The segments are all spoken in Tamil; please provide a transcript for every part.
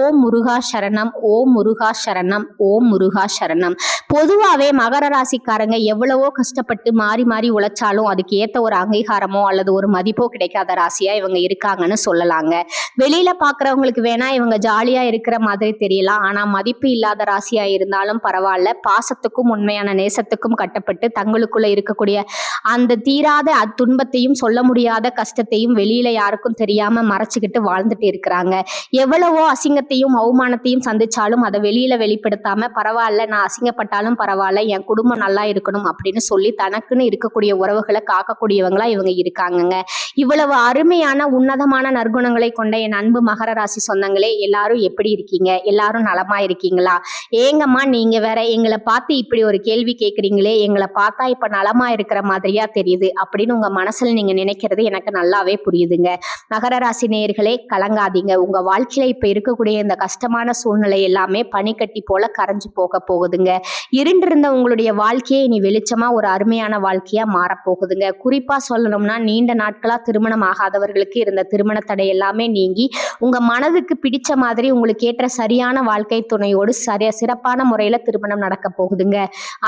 ஓம் முருகா சரணம் ஓம் முருகா சரணம் ஓம் முருகா சரணம். பொதுவாகவே மகர ராசிக்காரங்க எவ்வளவோ கஷ்டப்பட்டு மாறி மாறி உழைச்சாலும் அதுக்கு ஏற்ற ஒரு அங்கீகாரமோ அல்லது ஒரு மதிப்போ கிடைக்காத ராசியா இவங்க இருக்காங்கன்னு சொல்லலாங்க. வெளியில பாக்குறவங்களுக்கு வேணா இவங்க ஜாலியா இருக்கிற மாதிரி தெரியலாம். ஆனா மதிப்பு இல்லாத ராசியா இருந்தாலும் பரவாயில்ல. பாசத்துக்கும் உண்மையான நேசத்துக்கும் கட்டப்பட்டு தங்களுக்குள்ள இருக்கக்கூடிய அந்த தீராத துன்பத்தையும் சொல்ல முடியாத கஷ்டத்தையும் வெளியில யாருக்கும் தெரியாம மறைச்சுக்கிட்டு வாழ்ந்துட்டு இருக்கிறாங்க. எவ்வளவோ அசிங்கத்தையும் அவமானத்தையும் சந்திச்சாலும் அதை வெளியில வெளிப்படுத்தாம பரவாயில்ல நான் அசிங்கப்பட்டாலும் பரவாயில்ல என் குடும்பம் நல்லா இருக்கணும் அப்படின்னு சொல்லி தனக்குன்னு இருக்கக்கூடிய உறவுகளை காக்கக்கூடியவங்களா இவங்க இருக்காங்கங்க. இவ்வளவு அருமையான உன்னதமான நற்குணங்களை கொண்ட என் அன்பு மகர ராசி சொந்தங்களே எல்லாரும் எப்படி இருக்கீங்க? எல்லாரும் நலமா இருக்கீங்களா? ஏங்கம்மா நீங்க வேற எங்களை பார்த்து இப்படி ஒரு கேள்வி கேட்குறீங்களே எங்களை பார்த்தா இப்ப நலமா இருக்கிற மாதிரியா தெரியுது அப்படின்னு உங்க மனசுல நீங்க நினைக்கிறது எனக்கு நல்லாவே புரியுதுங்க. மகர ராசி நேயர்களே கலங்காதீங்க. உங்க வாழ்க்கையில இப்ப இருக்கக்கூடிய இந்த கஷ்டமான சூழ்நிலை எல்லாமே பனிக்கட்டி போல கரைஞ்சு போக போகுதுங்க. இருண்டிருந்த உங்களுடைய வாழ்க்கையை இனி வெளிச்சமா ஒரு அருமையான வாழ்க்கையா மாறப்போகுதுங்க. குறிப்பா சொல்லணும்னா நீண்ட நாட்களா திருமணம் ஆகாதவர்களுக்கு இருந்த திருமண தடை எல்லாமே நீங்கி உங்க மனதுக்கு பிடிச்ச மாதிரி உங்களுக்கு ஏற்ற சரியான வாழ்க்கை துணையோடு சரிய சிறப்பான முறையில திருமணம் நடக்க போகுதுங்க.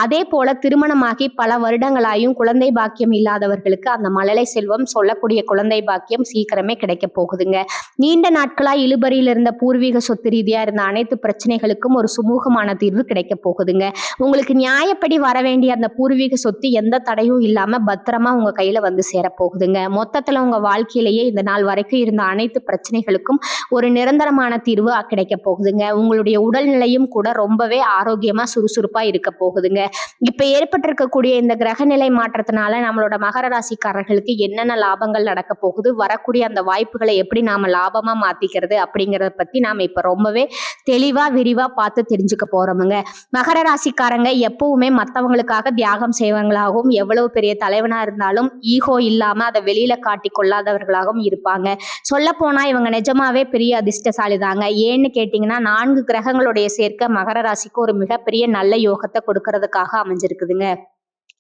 அதே போல திருமணமாகி பல வருடங்களாயும் குழந்தை பாக்கியம் இல்லாதவர்களுக்கு அந்த மழலை செல்வம் சொல்லக்கூடிய குழந்தை பாக்கியம் சீக்கிரமே கிடைக்க போகுதுங்க. நீண்ட நாட்களா இழுபறியில் இருந்த பூர்வீக சொத்து ரீதியாக இருந்த அனைத்து பிரச்சனைகளுக்கும் ஒரு சுமூகமான தீர்வு கிடைக்க போகுதுங்க. உங்களுக்கு நியாயப்படி வர வேண்டிய அந்த பூர்வீக சொத்து எந்த தடையும் இல்லாமல் பத்திரமா உங்க கையில வந்து சேரப்போகுதுங்க போகுதுங்க. மொத்தத்துல உங்க வாழ்க்கையிலேயே இந்த நாள் வரைக்கும் இருந்த அனைத்து பிரச்சனைகளுக்கும் ஒரு நிரந்தரமான தீர்வு கிடைக்க போகுதுங்க. உங்களுடைய உடல்நிலையும் கூட ரொம்பவே ஆரோக்கியமா சுறுசுறுப்பா இருக்க போகுதுங்க. இப்ப ஏற்பட்டிருக்கக்கூடிய இந்த கிரகநிலை மாற்றத்தினால நம்மளோட மகர ராசிக்காரர்களுக்கு என்னென்ன லாபங்கள் நடக்க போகுது? வரக்கூடிய அந்த வாய்ப்புகளை எப்படி நாம லாபமா மாத்திக்கிறது அப்படிங்கறத பத்தி நாம் இப்போ ரொம்பவே தெளிவா விரிவா பார்த்து தெரிஞ்சுக்க போகிறோமுங்க மகர ராசிக்காரங்க எப்பவுமே மற்றவங்களுக்காக தியாகம் செய்வங்களாகவும் எவ்வளவு பெரிய தலைவனாக இருந்தாலும் ஈகோ இல்லாம அதை வெளியில காட்டி கொள்ளாதவர்களாகவும் இருப்பாங்க. சொல்லப்போனால் இவங்க நிஜமாவே பெரிய அதிர்ஷ்டசாலி தாங்க ஏன்னு கேட்டீங்கன்னா நான்கு கிரகங்களுடைய சேர்க்க மகர ராசிக்கு ஒரு மிகப்பெரிய நல்ல யோகத்தை கொடுக்கறதுக்காக அமைஞ்சிருக்குதுங்க.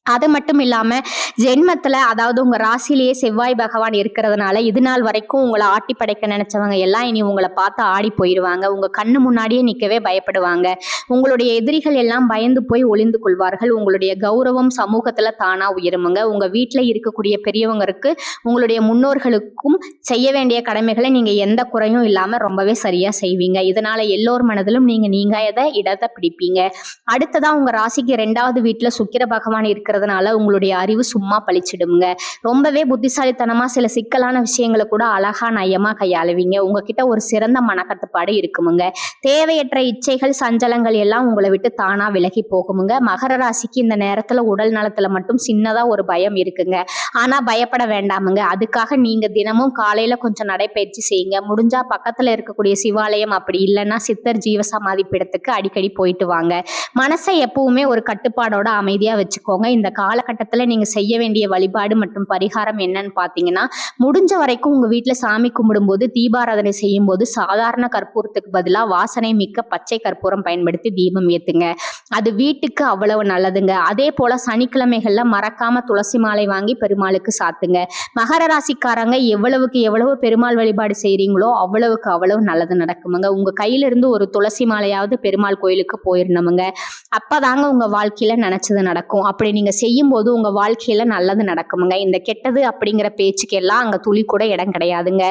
அது மட்டும் இல்லாம ஜென்மத்துல அதாவது உங்க ராசிலேயே செவ்வாய் பகவான் இருக்கிறதுனால இது நாள் வரைக்கும் உங்களை ஆட்டி படைக்க நினைச்சவங்க எல்லாம் இனி உங்களை பார்த்து ஆடி போயிடுவாங்க உங்க கண்ணு முன்னாடியே நிக்கவே பயப்படுவாங்க. உங்களுடைய எதிரிகள் எல்லாம் பயந்து போய் ஒளிந்து கொள்வார்கள். உங்களுடைய கௌரவம் சமூகத்துல தானா உயருமுங்க. உங்க வீட்டுல இருக்கக்கூடிய பெரியவங்களுக்கு உங்களுடைய முன்னோர்களுக்கும் செய்ய வேண்டிய கடமைகளை நீங்க எந்த குறையும் இல்லாம ரொம்பவே சரியா செய்வீங்க. இதனால எல்லோர் மனதிலும் நீங்க நீங்க எதை இடத்தை பிடிப்பீங்க. அடுத்ததாக உங்க ராசிக்கு ரெண்டாவது வீட்டுல சுக்கிர பகவான் இருக்கிற இருக்கிறதுனால உங்களுடைய அறிவு சும்மா பழிச்சிடுங்க ரொம்பவே புத்திசாலித்தனமா சில சிக்கலான விஷயங்களை கூட அழகா நயமா கையாளுவீங்க. உங்ககிட்ட ஒரு சிறந்த மனக்கட்டுப்பாடு இருக்குமுங்க. தேவையற்ற இச்சைகள் சஞ்சலங்கள் எல்லாம் உங்களை விட்டு தானா விலகி போகுமுங்க. மகர ராசிக்கு இந்த நேரத்துல உடல் நலத்துல மட்டும் சின்னதா ஒரு பயம் இருக்குங்க. ஆனா பயப்பட வேண்டாமுங்க. அதுக்காக நீங்க தினமும் காலையில கொஞ்சம் நடைப்பயிற்சி செய்யுங்க. முடிஞ்சா பக்கத்துல இருக்கக்கூடிய சிவாலயம் அப்படி இல்லைன்னா சித்தர் ஜீவசமாதி பீடத்துக்கு அடிக்கடி போயிட்டு வாங்க. மனசை எப்பவுமே ஒரு கட்டுப்பாடோட அமைதியா வச்சுக்கோங்க. இந்த இந்த காலகட்டத்தில் நீங்கள் செய்ய வேண்டிய வழிபாடு மற்றும் பரிகாரம் என்னன்னு பார்த்தீங்கன்னா முடிஞ்ச வரைக்கும் உங்கள் வீட்டில் சாமி கும்பிடும்போது தீபாராதனை செய்யும் போது சாதாரண கற்பூரத்துக்கு பதிலாக வாசனை மிக்க பச்சை கற்பூரம் பயன்படுத்தி தீபம் ஏற்றுங்க அது வீட்டுக்கு அவ்வளவு நல்லதுங்க. அதே போல் சனிக்கிழமைகளில் மறக்காம துளசி மாலை வாங்கி பெருமாளுக்கு சாத்துங்க. மகர ராசிக்காரங்க எவ்வளவுக்கு எவ்வளவு பெருமாள் வழிபாடு செய்கிறீங்களோ அவ்வளவுக்கு அவ்வளவு நல்லது நடக்குமுங்க. உங்கள் கையிலிருந்து ஒரு துளசி மாலையாவது பெருமாள் கோயிலுக்கு போயிருந்தோமுங்க அப்போதாங்க உங்கள் வாழ்க்கையில் நினச்சது நடக்கும். அப்படி நீங்கள் நீங்கள் செய்யும்போது உங்கள் வாழ்க்கையில் நல்லது நடக்குமுங்க. இந்த கெட்டது அப்படிங்கிற பேச்சுக்கெல்லாம் அங்கே துளி கூட இடம் கிடையாதுங்க.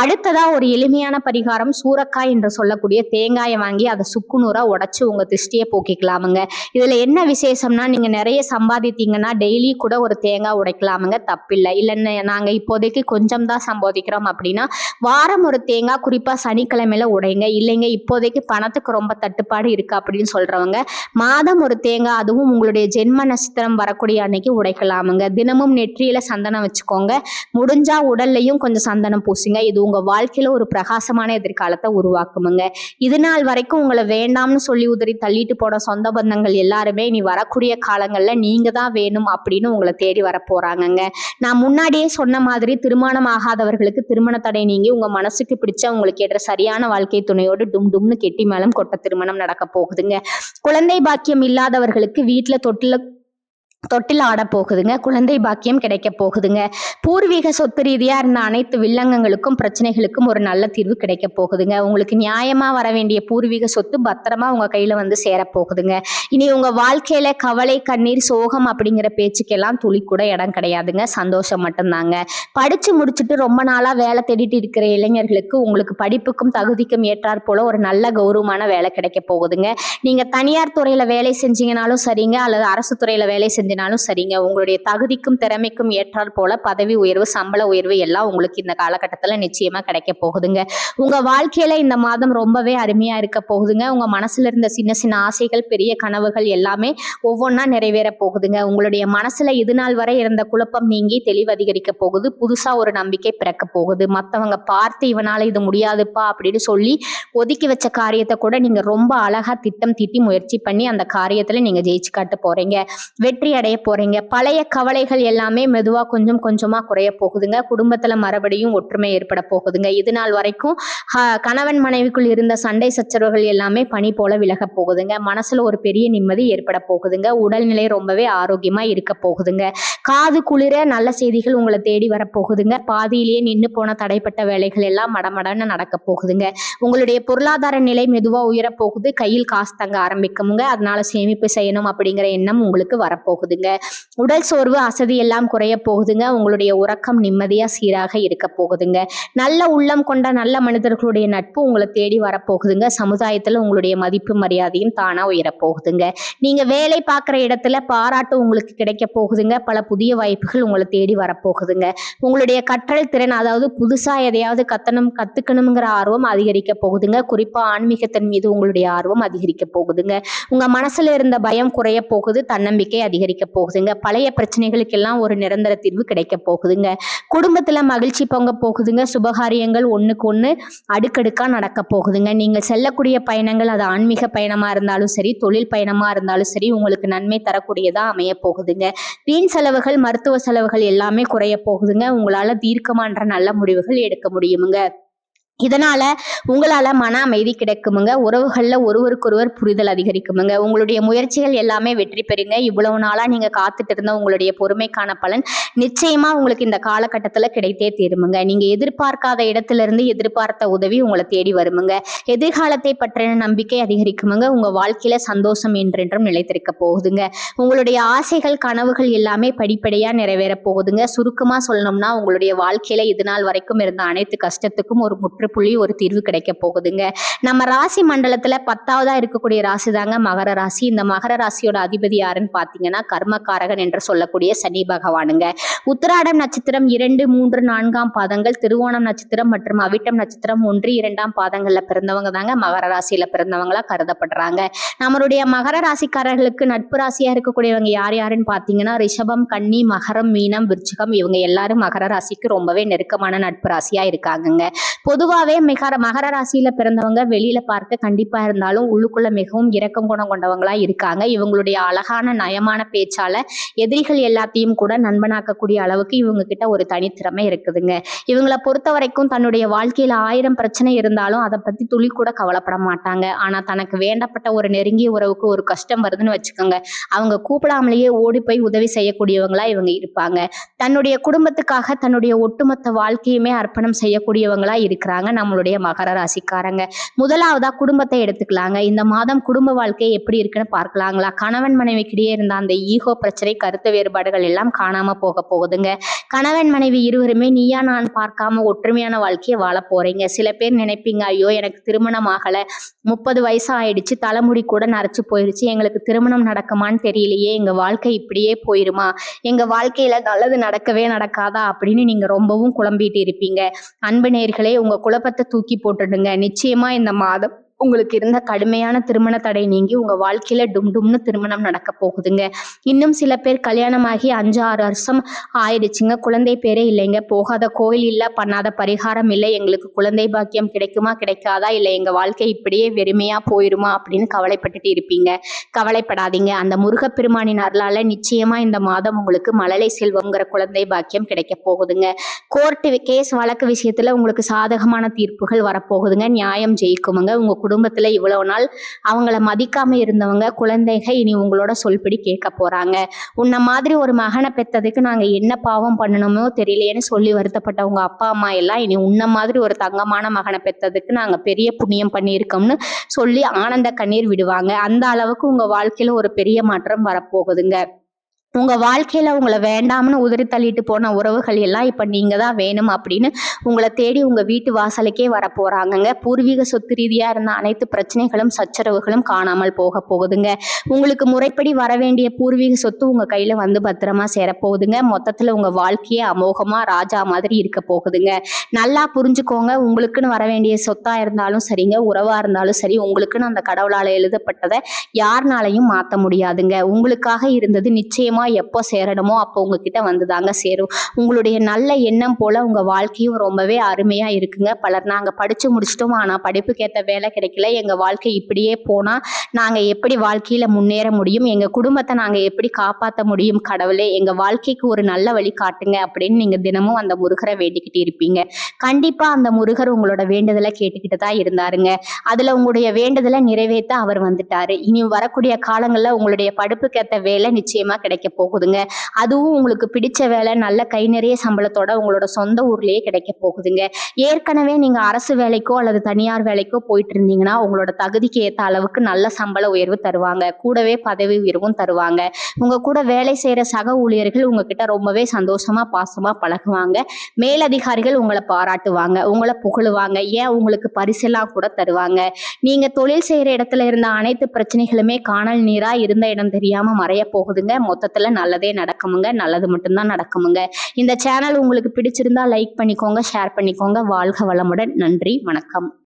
அடுத்ததாக ஒரு எளிமையான பரிகாரம் சூரக்காய் என்று சொல்லக்கூடிய தேங்காயை வாங்கி அதை சுக்குநூறாக உடச்சி உங்கள் திருஷ்டியை போக்கிக்கலாமுங்க. இதில் என்ன விசேஷம்னா நீங்கள் நிறைய சம்பாதித்தீங்கன்னா டெய்லி கூட ஒரு தேங்காய் உடைக்கலாமுங்க. தப்பில்லை. இல்லைன்னு நாங்கள் இப்போதைக்கு கொஞ்சம் தான் சம்பாதிக்கிறோம் அப்படின்னா வாரம் ஒரு தேங்காய் குறிப்பாக சனிக்கிழமையில் உடைங்க. இல்லைங்க இப்போதைக்கு பணத்துக்கு ரொம்ப தட்டுப்பாடு இருக்குது அப்படின்னு சொல்கிறவங்க மாதம் ஒரு தேங்காய் அதுவும் உங்களுடைய ஜென்ம நட்சத்திரம் வர வரக்கூடிய அன்னைக்கு உடைக்கலாமுங்க. தினமும் நெற்றியில சந்தனம் வச்சுக்கோங்க. முடிஞ்சா உடல்லையும் கொஞ்சம் சந்தனம் பூசுங்க. இது உங்க வாழ்க்கையில ஒரு பிரகாசமான எதிர்காலத்தை உருவாக்குமுங்க. இது நாள் வரைக்கும் உங்களை வேண்டாம்னு சொல்லி உதறி தள்ளிட்டு போன சொந்த பந்தங்கள் எல்லாருமே இனி வரக்கூடிய காலங்கள்ல நீங்க தான் வேணும் அப்படின்னு உங்களை தேடி வர போறாங்கங்க நான் முன்னாடியே சொன்ன மாதிரி திருமணம் ஆகாதவர்களுக்கு திருமண தடை நீங்கி உங்க மனசுக்கு பிடிச்ச உங்களுக்கு ஏற்ற சரியான வாழ்க்கை துணையோடு டும் டும்னு கெட்டி மேலும் கொட்ட திருமணம் நடக்க போகுதுங்க. குழந்தை பாக்கியம் இல்லாதவர்களுக்கு வீட்டுல தொட்டில தொட்டில் ஆட போகுதுங்க. குழந்தை பாக்கியம் கிடைக்க போகுதுங்க. பூர்வீக சொத்து ரீதியாக இருந்த அனைத்து வில்லங்கங்களுக்கும் பிரச்சனைகளுக்கும் ஒரு நல்ல தீர்வு கிடைக்க போகுதுங்க. உங்களுக்கு நியாயமாக வர வேண்டிய பூர்வீக சொத்து பத்திரமா உங்கள் கையில் வந்து சேரப்போகுதுங்க இனி உங்கள் வாழ்க்கையில் கவலை கண்ணீர் சோகம் அப்படிங்கிற பேச்சுக்கெல்லாம் துளி கூட இடம் கிடையாதுங்க. சந்தோஷம் மட்டும்தாங்க. படித்து முடிச்சுட்டு ரொம்ப நாளாக வேலை தேடிட்டு இருக்கிற இளைஞர்களுக்கு உங்களுக்கு படிப்புக்கும் தகுதிக்கும் ஏற்றாற் போல ஒரு நல்ல கௌரவமான வேலை கிடைக்க போகுதுங்க. நீங்கள் தனியார் துறையில் வேலை செஞ்சீங்கனாலும் சரிங்க அல்லது அரசு துறையில் வேலை செஞ்சினாலும் சரிங்க. உங்களுடைய தகுதிக்கும் திறமைக்கும் ஏற்றால் போல பதவி உயர்வு சம்பள உயர்வு எல்லாம் உங்களுக்கு இந்த காலகட்டத்துல நிச்சயமா கிடைக்க போகுதுங்க. உங்க வாழ்க்கையில இந்த மாதம் ரொம்பவே அருமையா இருக்க போகுதுங்க. உங்க மனசுல இருந்த சின்ன சின்ன ஆசைகள் பெரிய கனவுகள் எல்லாமே ஒவ்வொன்றா நிறைவேற போகுதுங்க. உங்களுடைய மனசுல இது நாள் வரை இருந்த குழப்பம் நீங்கி தெளிவு அதிகரிக்க போகுது. புதுசா ஒரு நம்பிக்கை பிறக்க போகுது. மத்தவங்க பார்த்து இவனால இது முடியாதுப்பா அப்படின்னு சொல்லி ஒதுக்கி வச்ச காரியத்தை கூட நீங்க ரொம்ப அழகா திட்டம் தீட்டி முயற்சி பண்ணி அந்த காரியத்துல நீங்க ஜெயிச்சு காட்ட போறீங்க. வெற்றி அடைய போறீங்க. பழைய கவலைகள் எல்லாமே மெதுவா கொஞ்சம் கொஞ்சமா குறைய போகுதுங்க. குடும்பத்துல மறுபடியும் ஒற்றுமை ஏற்பட போகுதுங்க. இது நாள் வரைக்கும் கணவன் மனைவிக்குள் இருந்த சண்டை சச்சரவுகள் எல்லாமே பனி போல விலக போகுதுங்க. மனசுல ஒரு பெரிய நிம்மதி ஏற்பட போகுதுங்க. உடல்நிலை ரொம்பவே ஆரோக்கியமா இருக்க போகுதுங்க. காது குளிர நல்ல செய்திகள் உங்களை தேடி வரப்போகுதுங்க பாதியிலேயே நின்று போன தடைப்பட்ட வேலைகள் எல்லாம் மடமடன்னு நடக்க போகுதுங்க. உங்களுடைய பொருளாதார நிலை மெதுவா உயரப்போகுது கையில் காசு தங்க ஆரம்பிக்குமுங்க. அதனால சேமிப்பு செய்யணும் அப்படிங்கிற எண்ணம் உங்களுக்கு வரப்போகுது போகுதுங்க. உடல் சோர்வு அசதி எல்லாம் குறைய போகுதுங்க. உங்களுடைய உறக்கம் நிம்மதியாக சீராக இருக்க போகுதுங்க. நல்ல உள்ளம் கொண்ட நல்ல மனிதர்களுடைய நட்பு உங்களை தேடி வரப்போகுதுங்க. சமுதாயத்தில் உங்களுடைய மதிப்பு மரியாதையும் தானாக உயரப்போகுதுங்க போகுதுங்க. வேலை பார்க்குற இடத்துல பாராட்டு உங்களுக்கு கிடைக்க போகுதுங்க. பல புதிய வாய்ப்புகள் உங்களை தேடி வரப்போகுதுங்க. உங்களுடைய கற்றல் திறன் அதாவது புதுசாக எதையாவது கத்தணும் கத்துக்கணுங்கிற ஆர்வம் அதிகரிக்க போகுதுங்க. குறிப்பாக ஆன்மீகத்தின் மீது உங்களுடைய ஆர்வம் அதிகரிக்க போகுதுங்க. உங்கள் மனசில் இருந்த பயம் குறைய போகுது. தன்னம்பிக்கை அதிகரிக்க போகுதுங்க. பழைய பிரச்சனைகளுக்கெல்லாம் ஒரு நிரந்தர தீர்வு கிடைக்க போகுதுங்க. குடும்பத்துல மகிழ்ச்சி பொங்க போகுதுங்க. சுபகாரியங்கள் ஒண்ணுக்கு ஒண்ணு அடுக்கடுக்கா நடக்க போகுதுங்க. நீங்கள் செல்லக்கூடிய பயணங்கள் அது ஆன்மீக பயணமா இருந்தாலும் சரி தொழில் பயணமா இருந்தாலும் சரி உங்களுக்கு நன்மை தரக்கூடியதா அமைய போகுதுங்க. வீண் செலவுகள் மருத்துவ செலவுகள் எல்லாமே குறைய போகுதுங்க. உங்களால தீர்க்கமான்ற நல்ல முடிவுகள் எடுக்க முடியுமுங்க. இதனால் உங்களால் மன அமைதி கிடைக்குமுங்க. உறவுகளில் ஒருவருக்கொருவர் புரிதல் அதிகரிக்குமுங்க. உங்களுடைய முயற்சிகள் எல்லாமே வெற்றி பெறுங்க. இவ்வளவு நாளாக நீங்கள் காத்துட்டு இருந்த உங்களுடைய பொறுமைக்கான பலன் நிச்சயமாக உங்களுக்கு இந்த காலகட்டத்தில் கிடைத்தே தீருமுங்க. நீங்கள் எதிர்பார்க்காத இடத்துல இருந்து எதிர்பார்த்த உதவி உங்களை தேடி வருமுங்க. எதிர்காலத்தை பற்றின நம்பிக்கை அதிகரிக்குமுங்க. உங்கள் வாழ்க்கையில் சந்தோஷம் என்றென்றும் நிலைத்திருக்க போகுதுங்க. உங்களுடைய ஆசைகள் கனவுகள் எல்லாமே படிப்படியாக நிறைவேற போகுதுங்க. சுருக்கமாக சொல்லணும்னா உங்களுடைய வாழ்க்கையில் இது நாள் வரைக்கும் இருந்த அனைத்து கஷ்டத்துக்கும் ஒரு புள்ளி ஒரு தீர்வு கிடைக்க போகுதுங்க. நம்ம ராசி மண்டலத்துல பத்தாவதா இருக்கக்கூடிய ராசி தாங்க மகர ராசி. இந்த மகர ராசியோட அதிபதி யாருன்னு பாத்தீங்கன்னா கர்மகாரகன் என்று சொல்லக்கூடிய சனி பகவானுங்க. உத்தராடம் நட்சத்திரம் இரண்டு மூன்று நான்காம் பாதங்கள். திருவோணம் நட்சத்திரம் மற்றும் அவிட்டம் நட்சத்திரம் ஒன்று இரண்டாம் பாதங்கள்ல பிறந்தவங்க தாங்க மகர ராசியில பிறந்தவங்களா கருதப்படுறாங்க. நம்மளுடைய மகர ராசிக்காரர்களுக்கு நட்பு ராசியா இருக்கக்கூடியவங்க யார் யாருன்னு பாத்தீங்கன்னா ரிஷபம் கன்னி மகரம் மீனம் விருச்சிகம் இவங்க எல்லாரும் மகர ராசிக்கு ரொம்பவே நெருக்கமான நட்பு ராசியா இருக்காங்கங்க. பொதுவாகவே மிக மகர ராசியில பிறந்தவங்க வெளியில பார்க்க கண்டிப்பா இருந்தாலும் உள்ளுக்குள்ள மிகவும் இரக்கம் குணம் கொண்டவங்களா இருக்காங்க. இவங்களுடைய அழகான நயமான பேச்சால எதிரிகள் எல்லாத்தையும் கூட நண்பனாக்கக்கூடிய அளவுக்கு இவங்க கிட்ட ஒரு தனித்திறமை இருக்குதுங்க. இவங்களை பொறுத்த வரைக்கும் தன்னுடைய வாழ்க்கையில ஆயிரம் பிரச்சனை இருந்தாலும் அதை பத்தி துளி கூட கவலைப்பட மாட்டாங்க. ஆனா தனக்கு வேண்டப்பட்ட ஒரு நெருங்கிய உறவுக்கு ஒரு கஷ்டம் வருதுன்னு வச்சுக்கோங்க. அவங்க கூப்பிடாமலேயே ஓடி போய் உதவி செய்யக்கூடியவங்களா இவங்க இருப்பாங்க. தன்னுடைய குடும்பத்துக்காக தன்னுடைய ஒட்டுமொத்த வாழ்க்கையுமே அர்ப்பணம் செய்யக்கூடியவங்களா இருக்கிறாங்க. நம்மளுடைய மகர ராசிக்காரங்க. முதலாவதா குடும்பத்தை எடுத்துக்கலாங்க. இந்த மாதம் குடும்ப வாழ்க்கை எப்படி இருக்குன்னு பார்க்கலாங்களா? கணவன் மனைவிக்கிடையே இருந்த அந்த ஈகோ பிரச்சனை கருத்து வேறுபாடுகள் எல்லாம் காணாம போக போகுதுங்க. கணவன் மனைவி இருவருமே நீயா நான் பார்க்காம ஒற்றுமையான வாழ்க்கையை வாழ போறீங்க. சில பேர் நினைப்பீங்க ஐயோ எனக்கு திருமணம் ஆகல. முப்பது வயசு ஆயிடுச்சு. தலைமுடி கூட நரைச்சு போயிடுச்சு எங்களுக்கு திருமணம் நடக்குமான்னு தெரியலையே. எங்க வாழ்க்கை இப்படியே போயிருமா? எங்க வாழ்க்கையில நல்லது நடக்கவே நடக்காதா? அப்படின்னு நீங்க ரொம்பவும் குழம்பிட்டு இருப்பீங்க. அன்பு நேர்களே உங்க குழப்பத்தை தூக்கி போட்டுடுங்க. நிச்சயமா இந்த மாதம் உங்களுக்கு இருந்த கடுமையான திருமண தடை நீங்கி உங்க வாழ்க்கையில டும் டும்னு திருமணம் நடக்க போகுதுங்க. இன்னும் சில பேர் கல்யாணமாகி அஞ்சு ஆறு வருஷம் ஆயிடுச்சுங்க. குழந்தை பேரே இல்லைங்க. போகாத கோயில் இல்லை பண்ணாத பரிகாரம் இல்லை. எங்களுக்கு குழந்தை பாக்கியம் கிடைக்குமா கிடைக்காதா? இல்லை எங்க வாழ்க்கை இப்படியே வெறுமையா போயிருமா? அப்படின்னு கவலைப்பட்டுட்டு இருப்பீங்க. கவலைப்படாதீங்க. அந்த முருகப்பெருமானின் அருளால நிச்சயமா இந்த மாதம் உங்களுக்கு மழலை செல்வம்ங்கிற குழந்தை பாக்கியம் கிடைக்க போகுதுங்க. கோர்ட்டு கேஸ் வழக்கு விஷயத்துல உங்களுக்கு சாதகமான தீர்ப்புகள் வரப்போகுதுங்க. நியாயம் ஜெயிக்குமுங்க. உங்க குடும்பத்துல இவ்வளவு நாள் அவங்கள மதிக்காம இருந்தவங்க குழந்தைக இனி உங்களோட சொல்படி கேட்க போறாங்க. உன்ன மாதிரி ஒரு மகனை பெத்ததுக்கு நாங்க என்ன பாவம் பண்ணணுமோ தெரியலையேன்னு சொல்லி வருத்தப்பட்டவங்க அப்பா அம்மா எல்லாம் இனி உன்ன மாதிரி ஒரு தங்கமான மகனை பெத்ததுக்கு நாங்க பெரிய புண்ணியம் பண்ணியிருக்கோம்னு சொல்லி ஆனந்த கண்ணீர் விடுவாங்க. அந்த அளவுக்கு உங்க வாழ்க்கையில ஒரு பெரிய மாற்றம் வரப்போகுதுங்க. உங்க வாழ்க்கையில உங்களை வேண்டாம்னு உதறி தள்ளிட்டு போன உறவுகள் எல்லாம் இப்ப நீங்க தான் வேணும் அப்படின்னு உங்களை தேடி உங்க வீட்டு வாசலுக்கே வர போறாங்கங்க. பூர்வீக சொத்து ரீதியா இருந்த அனைத்து பிரச்சனைகளும் சச்சரவுகளும் காணாமல் போக போகுதுங்க. உங்களுக்கு முறைப்படி வர வேண்டிய பூர்வீக சொத்து உங்க கையில வந்து பத்திரமா சேரப்போகுதுங்க. மொத்தத்துல உங்க வாழ்க்கையே அமோகமா ராஜா மாதிரி இருக்க போகுதுங்க. நல்லா புரிஞ்சுக்கோங்க. உங்களுக்குன்னு வர வேண்டிய சொத்தா இருந்தாலும் சரிங்க. உறவா இருந்தாலும் சரி. உங்களுக்குன்னு அந்த கடவுளால எழுதப்பட்டதை யாருனாலையும் மாத்த முடியாதுங்க. உங்களுக்காக இருந்தது நிச்சயமா எப்போ சேரணுமோ அப்போ உங்ககிட்ட வந்து தாங்க சேரும். உங்களுடைய நல்ல எண்ணம் போல உங்க வாழ்க்கையும் ரொம்பவே அருமையா இருக்குங்க. பலர் நாங்க படிச்சு முடிச்சிட்டோம். ஆனால் படிப்புக்கு ஏத்த வேலை கிடைக்கல. எங்க வாழ்க்கை இப்படியே போனா நாங்க எப்படி வாழ்க்கையில முன்னேற முடியும்? எங்க குடும்பத்தை நாங்க எப்படி காப்பாற்ற முடியும்? கடவுளே எங்க வாழ்க்கைக்கு ஒரு நல்ல வழி காட்டுங்க அப்படின்னு நீங்க தினமும் அந்த முருகரை வேண்டிக்கிட்டு இருப்பீங்க. கண்டிப்பா அந்த முருகர் உங்களோட வேண்டுதலை கேட்டுக்கிட்டு தான் இருந்தாருங்க. அதுல உங்களுடைய வேண்டுதலை நிறைவேற்ற அவர் வந்துட்டாரு. இனி வரக்கூடிய காலங்களில் உங்களுடைய படிப்புக்கு வேலை நிச்சயமா கிடைக்க போகுதுங்க. அதுவும் உங்களுக்கு பிடிச்ச வேலை நல்ல கை நிறைய சம்பளத்தோட உங்களோட சொந்த ஊர்லயே கிடைக்க போகுதுங்க. ஏற்கனவே நீங்க அரசு வேலைக்கோ அல்லது தனியார் வேலைக்கோ போயிட்டு இருந்தீங்கன்னா உங்களோட தகுதிக்கு ஏத்த அளவுக்கு நல்ல சம்பள உயர்வு தருவாங்க. கூடவே பதவி உயர்வும் தருவாங்க. உங்க கூட வேலை செய்யற சக ஊழியர்கள் உங்ககிட்ட ரொம்பவே சந்தோஷமா பாசமா பழகுவாங்க. மேலதிகாரிகள் உங்களை பாராட்டுவாங்க உங்களை புகழுவாங்க. ஏன் உங்களுக்கு பரிசெல்லாம் கூட தருவாங்க. நீங்க தொழில் செய்யற இடத்துல இருந்த அனைத்து பிரச்சனைகளுமே காணல் நீரா இருந்த இடம் தெரியாம மறைய போகுதுங்க. மொத்தத்துல நல்லதே நடக்குமுங்க நல்லது மட்டும்தான் நடக்குமுங்க. இந்த சேனல் உங்களுக்கு பிடிச்சிருந்தா லைக் பண்ணிக்கோங்க ஷேர் பண்ணிக்கோங்க. வாழ்க வளமுடன். நன்றி வணக்கம்.